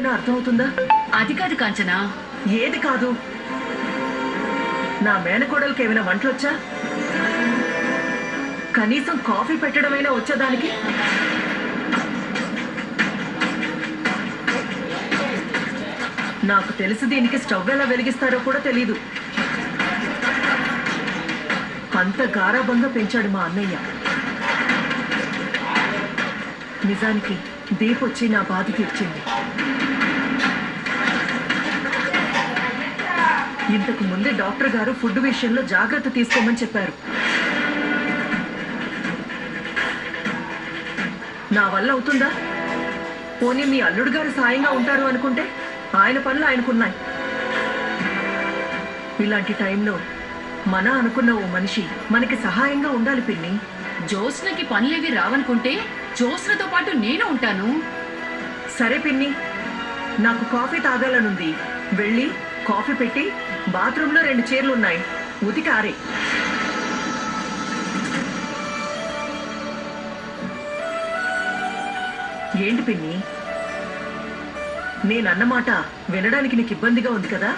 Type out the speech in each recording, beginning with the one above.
ఏమైనా అర్థమవుతుందా? అది కాదు కాంచనా. ఏది కాదు? నా మేనకోడలకి ఏమైనా వంటలొచ్చా? కనీసం కాఫీ పెట్టడమైనా వచ్చేదానికి నాకు తెలిసి దీనికి స్టవ్ ఎలా వెలిగిస్తారో కూడా తెలీదు. అంత గారాబంగా పెంచాడు మా అన్నయ్య. నిజానికి దీప్ వచ్చి నా బాధ తీర్చింది. ఇంతకు ముందే డాక్టర్ గారు ఫుడ్ విషయంలో జాగ్రత్త తీసుకోమని చెప్పారు. నా వల్ల అవుతుందా? పోనీ మీ అల్లుడు గారు సాయంగా ఉంటారు అనుకుంటే ఆయన పనులు ఆయనకున్నాయి. ఇలాంటి టైంలో మన అనుకున్న ఓ మనిషి మనకి సహాయంగా ఉండాలి పిన్ని. జోస్నకి పనులేవి రావనుకుంటే జ్యోత్స్నతో పాటు నేను ఉంటాను. సరే పిన్ని నాకు కాఫీ తాగాలనుంది. వెళ్ళి కాఫీ పెట్టి బాత్రూంలో రెండు చీరలు ఉన్నాయి ఉతికారే ఏంటి పిన్ని? నేనన్నమాట వినడానికి నీకు ఇబ్బందిగా ఉంది కదా?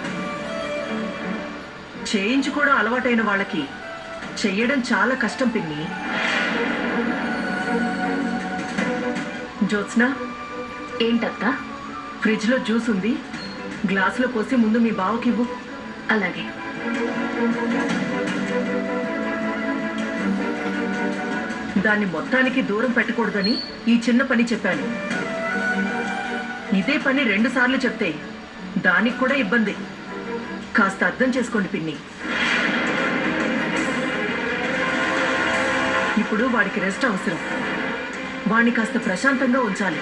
చేయించుకోవడం అలవాటైన వాళ్ళకి చెయ్యడం చాలా కష్టం పిన్ని. జ్యోత్స్న? ఏంటత్తా ఫ్రిడ్జ్లో జ్యూస్ ఉంది. గ్లాసులో పోసి ముందు మీ బావకివ్వు అలాగే. దాన్ని మొత్తానికి దూరం పెట్టకూడదని ఈ చిన్న పని చెప్పాను. ఇదే పని రెండు సార్లు చెప్తే దానికి కూడా ఇబ్బంది. కాస్త అర్థం చేసుకోండి పిన్ని. ఇప్పుడు వాడికి రెస్ట్ అవసరం. వాణ్ణి కాస్త ప్రశాంతంగా ఉంచాలి.